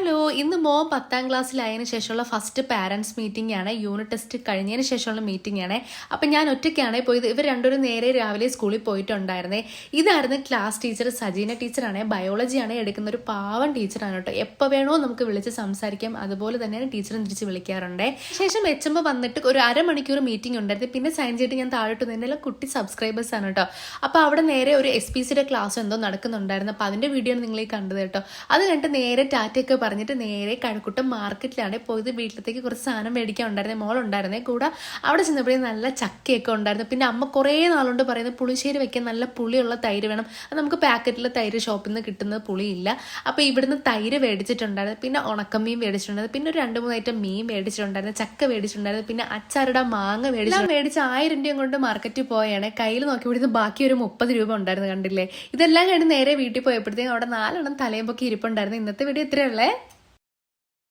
¡Halo! ഇന്ന് മോൻ പത്താം ക്ലാസ്സിലായതിനു ശേഷമുള്ള ഫസ്റ്റ് പാരൻസ് മീറ്റിംഗ് ആണ്. യൂണിറ്റ് ടെസ്റ്റ് കഴിഞ്ഞതിന് ശേഷമുള്ള മീറ്റിംഗ് ആണ്. അപ്പം ഞാൻ ഒറ്റയ്ക്കാണ് പോയത്. ഇവർ രണ്ടുപേരും നേരെ രാവിലെ സ്കൂളിൽ പോയിട്ടുണ്ടായിരുന്നേ. ഇതായിരുന്നു ക്ലാസ് ടീച്ചർ സജീന ടീച്ചറാണ് ബയോളജിയാണ് എടുക്കുന്ന ഒരു പാവം ടീച്ചറാണ് കേട്ടോ. എപ്പോൾ വേണോ നമുക്ക് വിളിച്ച് സംസാരിക്കാം. അതുപോലെ തന്നെയാണ് ടീച്ചറും തിരിച്ച് വിളിക്കാറുണ്ട്. ശേഷം എച്ചുമ്പോൾ വന്നിട്ട് ഒരു അരമണിക്കൂർ മീറ്റിംഗ് ഉണ്ടായിരുന്നു. പിന്നെ സൈൻ ചെയ്തിട്ട് ഞാൻ താഴോട്ട് നിന്നെല്ലാം കുട്ടി സബ്സ്ക്രൈബേഴ്സ് ആണ് കേട്ടോ. അപ്പോൾ അവിടെ നേരെ ഒരു എസ് പി സിയുടെ ക്ലാസ് എന്തോ നടക്കുന്നുണ്ടായിരുന്നു. അപ്പോൾ അതിന്റെ വീഡിയോ നിങ്ങൾ ഈ കണ്ടത് കേട്ടോ. അത് കണ്ടിട്ട് നേരെ ടാറ്റയൊക്കെ പറഞ്ഞിട്ട് നേരെ കഴക്കൂട്ടം മാർക്കറ്റിലാണ് പോയത്. വീട്ടിലത്തേക്ക് കുറച്ച് സാധനം മേടിക്കാൻ ഉണ്ടായിരുന്നേ മോളുണ്ടായിരുന്നേ. കൂടെ അവിടെ ചെന്നപ്പോഴേ നല്ല ചക്കയൊക്കെ ഉണ്ടായിരുന്നു. പിന്നെ അമ്മ കുറേ നാളുകൊണ്ട് പറയുന്നത് പുളിശ്ശേരി വെക്കാൻ നല്ല പുളിയുള്ള തൈര് വേണം. അത് നമുക്ക് പാക്കറ്റിലെ തൈര് ഷോപ്പിൽ നിന്ന് കിട്ടുന്നത് പുളിയില്ല. അപ്പോൾ ഇവിടുന്ന് തൈര് മേടിച്ചിട്ടുണ്ടായിരുന്നു. പിന്നെ ഉണക്കമീൻ മേടിച്ചിട്ടുണ്ടായിരുന്നു. പിന്നെ ഒരു രണ്ട് മൂന്ന് ഐറ്റം മീൻ മേടിച്ചിട്ടുണ്ടായിരുന്നു. ചക്ക മേടിച്ചിട്ടുണ്ടായിരുന്നു. പിന്നെ അച്ചാറുടെ മാങ്ങ മേടിച്ചു മേടിച്ച് ആയിരം രൂപയും കൊണ്ട് മാർക്കറ്റിൽ പോയാണ്. കയ്യിൽ നോക്കി ഇവിടുന്ന് ബാക്കി ഒരു മുപ്പത് രൂപ ഉണ്ടായിരുന്നു കണ്ടില്ലേ? ഇതെല്ലാം കഴിഞ്ഞ് നേരെ വീട്ടിൽ പോയപ്പോഴത്തേക്കും അവിടെ നാലെണ്ണം തലയും പൊക്കി ഇരിപ്പുണ്ടായിരുന്നു. ഇന്നത്തെ വീഡിയോ ഇത്രയല്ലേ